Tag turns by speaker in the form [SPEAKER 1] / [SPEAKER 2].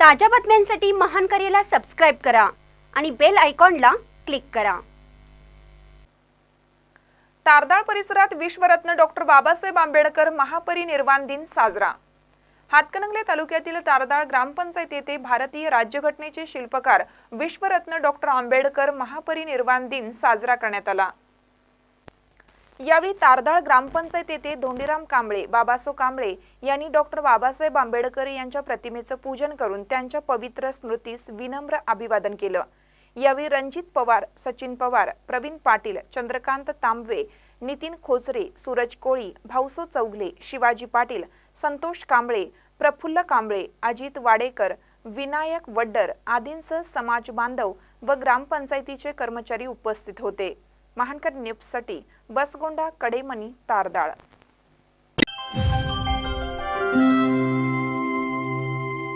[SPEAKER 1] ताज्या बातम्यांसाठी महान करेला सबस्क्राईब करा आणि बेल आयकॉनला क्लिक करा.
[SPEAKER 2] तारदाळ परिसरात विश्वरत्न डॉक्टर बाबासाहेब आंबेडकर महापरिनिर्वाण दिन साजरा. हातकणंगले तालुक्यातील तारदाळ ग्रामपंचायत येथे भारतीय राज्यघटनेचे शिल्पकार विश्वरत्न डॉक्टर आंबेडकर महापरिनिर्वाण दिन साजरा करण्यात आला. यावेळी तारदाळ ग्रामपंचायत येथे धोंडीराम कांबळे बाबासो कांबळे यांनी डॉक्टर बाबासाहेब आंबेडकर यांच्या प्रतिमेचं पूजन करून त्यांच्या पवित्र स्मृतीस विनम्र अभिवादन केलं. यावेळी रणजित पवार सचिन पवार प्रवीण पाटील चंद्रकांत तांबवे नितीन खोचरे सूरज कोळी भाऊसो चौगले शिवाजी पाटील संतोष कांबळे प्रफुल्ल कांबळे अजित वाडेकर विनायक वड्डर आदींसह समाज बांधव व ग्रामपंचायतीचे कर्मचारी उपस्थित होते. महानकर न्यूजसाठी बसगोंडा कडेमणी तारदाळ.